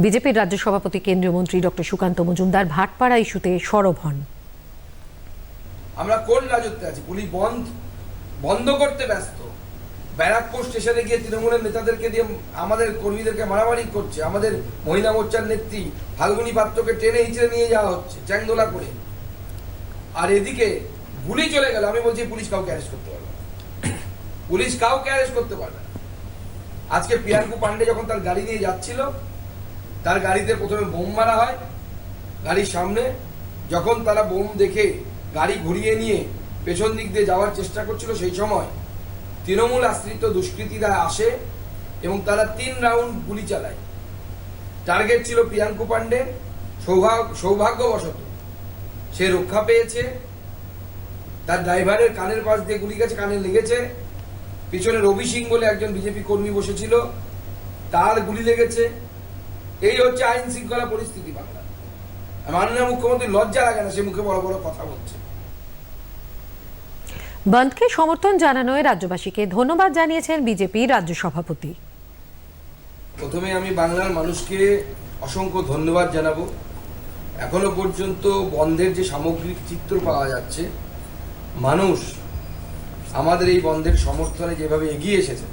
বিজেপির রাজ্য সভাপতি কেন্দ্রীয় মন্ত্রী ডক্টর সুকান্ত মজুমদার ভাটপাড়া ইস্যুতে সরব হন। আমরা কোন রাজত্বে আছি? পুলিশ বন্ধ বন্ধ করতে ব্যস্ত। ব্যারাকপুর স্টেশনে গিয়ে তৃণমূলের নেতাদেরকে দিয়ে আমাদের কর্মীদেরকে মারামারি করছে। আমাদের মহিলা মোর্চার নেত্রী ফাল্গুনি পাত্রকে টেনে হিচড়ে নিয়ে যাওয়া হচ্ছে, চ্যাংদোলা করে। আর এদিকে গুলি চলে গেল, আমি বলছি পুলিশ কাউকে অ্যারেস্ট করতে পারবে পুলিশ কাউকে অ্যারেস্ট করতে পারবে আজকে পিয়াঙ্কু পান্ডে যখন তার গাড়ি নিয়ে যাচ্ছিল তার গাড়িতে প্রথমে বোম মারা হয়, গাড়ির সামনে। যখন তারা বোম দেখে গাড়ি ঘুরিয়ে নিয়ে পেছন দিক দিয়ে যাওয়ার চেষ্টা করছিল, সেই সময় তৃণমূল আশ্রিত দুষ্কৃতীরা আসে এবং তারা তিন রাউন্ড গুলি চালায়। টার্গেট ছিল প্রিয়াঙ্কু পান্ডে সৌভাগ্য সৌভাগ্যবশত সে রক্ষা পেয়েছে। তার ড্রাইভারের কানের পাশ দিয়ে গুলি গেছে, কানে লেগেছে। পিছনে রবি সিং বলে একজন বিজেপি কর্মী বসেছিল, তার গুলি লেগেছে। এই হচ্ছে আইন শৃঙ্খলা পরিস্থিতি বাংলা মাননীয় মুখ্যমন্ত্রী লজ্জা লাগে না সে মুখে বড় বড় কথা বলছে। বন্ধকে সমর্থন জানানোয় রাজ্যবাসীকে ধন্যবাদ জানিয়েছেন বিজেপির রাজ্য সভাপতি। প্রথমে আমি বাংলার মানুষকে অসংখ্য ধন্যবাদ জানাব। এখনও পর্যন্ত বন্ধের যে সামগ্রিক চিত্র পাওয়া যাচ্ছে মানুষ আমাদের এই বন্ধের সমর্থনে যেভাবে এগিয়ে এসেছে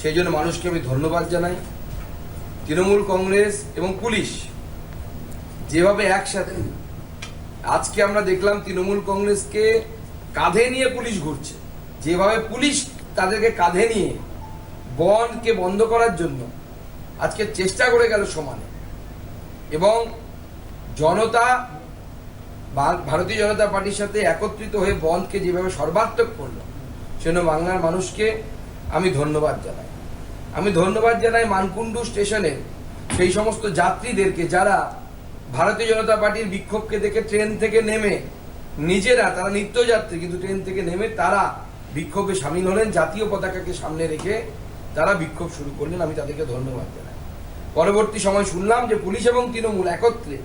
সেই জন্য মানুষকে আমি ধন্যবাদ জানাই। তৃণমূল কংগ্রেস এবং পুলিশ যেভাবে একসাথে। আজকে আমরা দেখলাম তৃণমূল কংগ্রেসকে কাঁধে নিয়ে পুলিশ ঘুরছে। যেভাবে পুলিশ তাদেরকে কাঁধে নিয়ে বনকে বন্ধ করার জন্য আজকে চেষ্টা করে গেল সমানে। এবং জনতা ভারতীয় জনতা পার্টির সাথে একত্রিত হয়ে বনকে যেভাবে সর্বাত্মক করল, সেজন্য বাংলার মানুষকে আমি ধন্যবাদ জানাই। আমি ধন্যবাদ জানাই মানকুণ্ডু স্টেশনে সেই সমস্ত যাত্রীদেরকে যারা ভারতীয় জনতা পার্টির বিক্ষোভকে দেখে ট্রেন থেকে নেমে নিজেরা, তারা নিত্যযাত্রী কিন্তু ট্রেন থেকে নেমে তারা বিক্ষোভে সামিল হলেন, জাতীয় পতাকাকে সামনে রেখে তারা বিক্ষোভ শুরু করলেন। আমি তাদেরকে ধন্যবাদ জানাই। পরবর্তী সময় শুনলাম যে পুলিশ এবং তৃণমূল একত্রে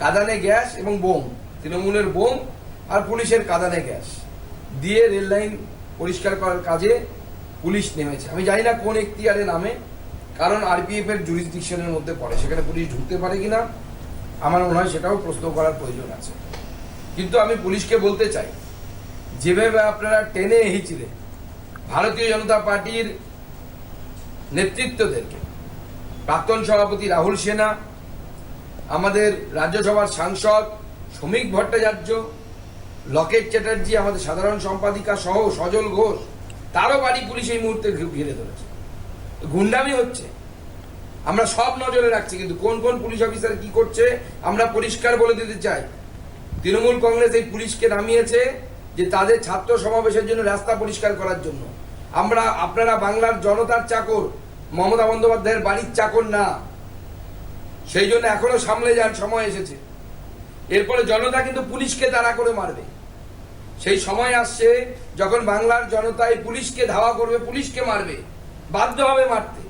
কাদানে গ্যাস এবং বোম, তৃণমূলের বোম আর পুলিশের কাদানে গ্যাস দিয়ে রেল লাইন পরিষ্কার করার কাজে পুলিশ নেমেছে। আমি জানি না কোন এখতিয়ারে নামে, কারণ আরপিএফ এর জুরিসডিকশনের মধ্যে পড়ে। সেখানে পুলিশ ঢুকতে পারে কিনা, আমার মনে হয় সেটাও প্রশ্ন করার প্রয়োজন আছে। কিন্তু আমি পুলিশকে বলতে চাই, যেভাবে আপনারা টেনে হিচড়ে ভারতীয় জনতা পার্টির নেতৃত্বদেরকে, প্রাক্তন সভাপতি রাহুল সেনা, আমাদের রাজ্যসভার সাংসদ শ্রমিক ভট্টাচার্য, লকেট চ্যাটার্জি, আমাদের সাধারণ সম্পাদিকা সহ সজল ঘোষ তারও বাড়ি পুলিশ এই মুহূর্তে ঘিরে ধরেছে। গুন্ডামি হচ্ছে। আমরা সব নজরে রাখছি, কিন্তু কোন কোন পুলিশ অফিসার কি করছে, আমরা পরিষ্কার বলে দিতে চাই। তৃণমূল কংগ্রেস এই পুলিশকে নামিয়েছে যে তাদের ছাত্র সমাবেশের জন্য রাস্তা পরিষ্কার করার জন্য। আমরা, আপনারা বাংলার জনতার চাকর, মমতা বন্দ্যোপাধ্যায়ের বাড়ির চাকর না। সেই জন্য এখনও সামলে যান সময় এসেছে। এরপরে জনতা কিন্তু পুলিশকে তাড়া করে মারবে। সেই সময় আসছে যখন বাংলার জনতায় পুলিশকে ধাওয়া করবে পুলিশকে মারবে বাধ্য হবে মারতে।